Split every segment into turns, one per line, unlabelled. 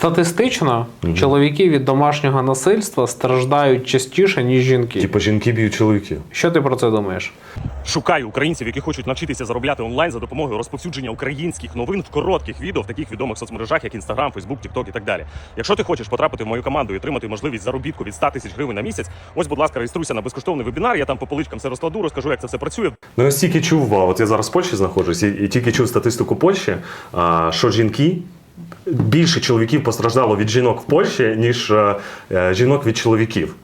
Статистично чоловіки від домашнього насильства страждають частіше, ніж жінки.
Типа жінки б'ють чоловіків.
Що ти про це думаєш?
Шукаю українців, які хочуть навчитися заробляти онлайн за допомогою розповсюдження українських новин в коротких відео в таких відомих соцмережах, як Instagram, Facebook, TikTok і так далі. Якщо ти хочеш потрапити в мою команду і отримати можливість заробітку від 100 тисяч гривень на місяць, ось, будь ласка, реєструйся на безкоштовний вебінар. Я там по поличкам все розкладу, розкажу, як це все працює.
Ну я стільки чув, от я зараз в Польщі знаходжусь, і, і тільки чув статистику Польщі, а, що жінки. Більше чоловіків постраждало від жінок в Польщі, ніж е, е, жінок від чоловіків.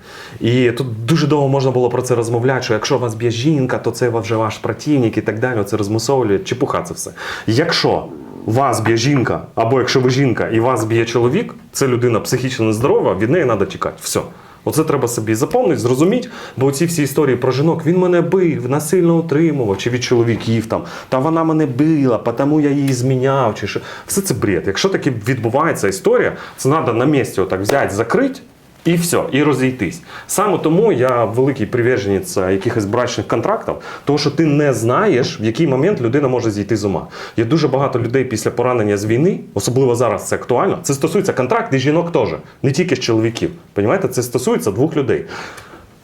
І тут дуже довго можна було про це розмовляти, що якщо вас б'є жінка, то це вже ваш противник і так далі. Це розмусовує. Чепуха це все. Якщо вас б'є жінка, або якщо ви жінка і вас б'є чоловік, це людина психічно нездорова, від неї треба тікати. Все. Оце треба собі запомнити, зрозуміти, бо ці всі історії про жінок він мене бив, насильно утримував, чи від чоловіків там, та вона мене била, тому я її зміняв, чи що. Все це бред. Якщо таки відбувається історія, це треба на місці отак взяти, закрити. І все, і розійтись. Саме тому я великий приверженець е, якихось брачних контрактів, тому що ти не знаєш, в який момент людина може зійти з ума. Є дуже багато людей після поранення з війни, особливо зараз це актуально. Це стосується контрактів і жінок теж, не тільки з чоловіків. Понімаєте, це стосується двох людей.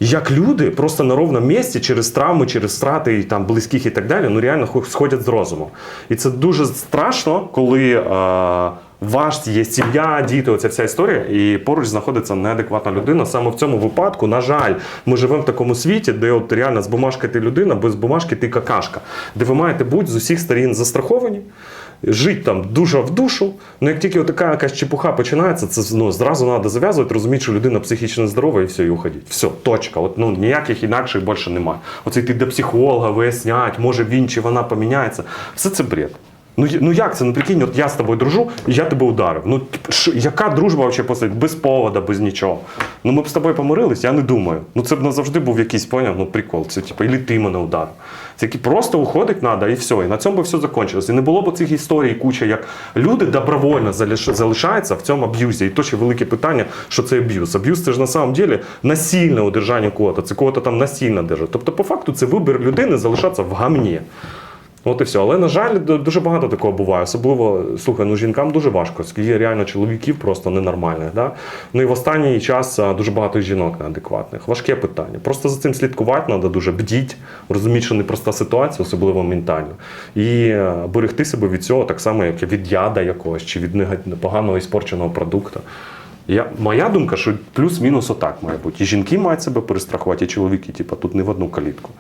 Як люди просто на ровному місці через травми, через страти там, близьких і так далі, ну реально сходять з розуму. І це дуже страшно, коли е, ваш є сім'я, діти, оця вся історія, і поруч знаходиться неадекватна людина. Саме в цьому випадку, на жаль, ми живемо в такому світі, де от реально з бумажки ти людина, без бумажки ти какашка, де ви маєте бути з усіх сторін застраховані. Жити там душа в душу. Ну як тільки така якась чепуха починається, це ну, зразу треба зав'язувати, розуміти, що людина психічно здорова і все, і уходить. Все, точка. От, ну, ніяких інакших більше немає. Оце йти до психолога, вияснять, може він чи вона поміняється. Все це бред. Ну, ну як це? Ну прикинь, от я з тобою дружу, я тебе ударив. Ну типу, що- яка дружба взагалі після без повода, без нічого? Ну ми б з тобою помирились, я не думаю. Ну це б назавжди був якийсь поняв, ну прикол. Це типу, і ти мене ударив. Це який просто уходить треба і все. І на цьому би все закінчилось. І не було б цих історій куча, як люди добровольно залиш- залишаються в цьому аб'юзі. І то ще велике питання, що це аб'юз. Аб'юз це ж на самом деле насильне удержання кого-то. Це кого-то там насильно держать. Тобто, по факту, це вибір людини залишатися в гамні. От і все. Але, на жаль, дуже багато такого буває. Особливо, слухай, ну жінкам дуже важко, оскільки є реально чоловіків просто ненормальних. Да? Ну і в останній час дуже багато жінок неадекватних. Важке питання. Просто за цим слідкувати треба дуже бдіть, розуміти, що непроста ситуація, особливо ментально. І е, берегти себе від цього так само, як від яда якогось, чи від поганого іспорченого продукту. Я, моя думка, що плюс-мінус отак має бути. І жінки мають себе перестрахувати, і чоловіки, типу, тут не в одну калітку.